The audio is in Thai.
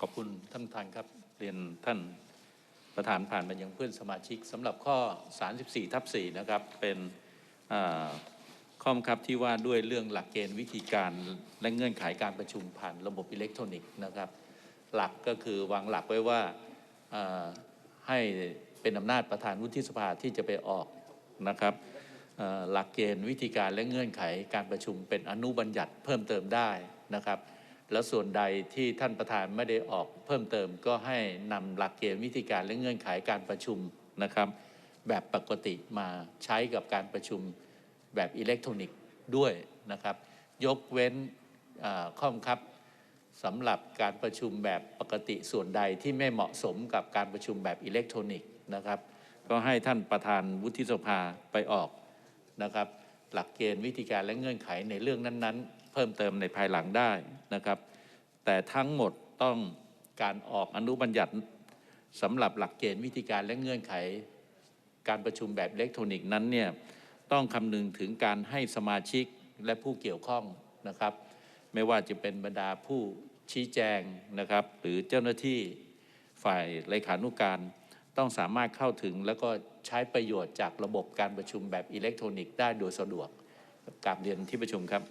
ขอบคุณท่านประธานครับเรียนท่านประธานผ่านไปยังเพื่อนสมาชิกสำหรับข้อ 34 ทับ 4 นะครับ เป็นข้อบังคับที่ว่าด้วยเรื่องหลักเกณฑ์วิธีการและเงื่อนไขการประชุมผ่านระบบอิเล็กทรอนิกส์นะครับ หลักก็คือวางหลักไว้ว่าให้เป็นอำนาจประธานวุฒิสภาที่จะไปออกนะครับหลักเกณฑ์วิธีการและเงื่อนไขการประชุมเป็นอนุบัญญัติเพิ่มเติมได้นะครับ แล้วส่วนใดที่ท่านประธานไม่ได้ออกเพิ่มเติมก็ให้นำหลักเกณฑ์วิธีการและเงื่อนไขการประชุมนะครับ แบบปกติมาใช้กับการประชุมแบบอิเล็กทรอนิกส์ด้วยนะครับ ยกเว้นข้อบังคับสำหรับการประชุมแบบปกติส่วนใดที่ไม่เหมาะสมกับการประชุมแบบอิเล็กทรอนิกส์นะครับ ก็ให้ท่านประธานวุฒิสภาไปออกนะครับ หลักเกณฑ์วิธีการและเงื่อนไขในเรื่องนั้นๆ เพิ่มเติมในภายหลังได้นะครับ แต่ทั้งหมดต้องการออกอนุบัญญัติสำหรับหลักเกณฑ์วิธีการและเงื่อนไข การประชุมแบบอิเล็กทรอนิกส์นั้นเนี่ยต้องคำนึงถึงการให้สมาชิกและผู้เกี่ยวข้องนะครับ ไม่ว่าจะเป็นบรรดาผู้ชี้แจงนะครับ หรือเจ้าหน้าที่ฝ่ายเลขานุการ ต้องสามารถเข้าถึงแล้วก็ใช้ประโยชน์จากระบบการประชุมแบบอิเล็กทรอนิกส์ได้โดยสะดวกกราบเรียนที่ประชุมครับ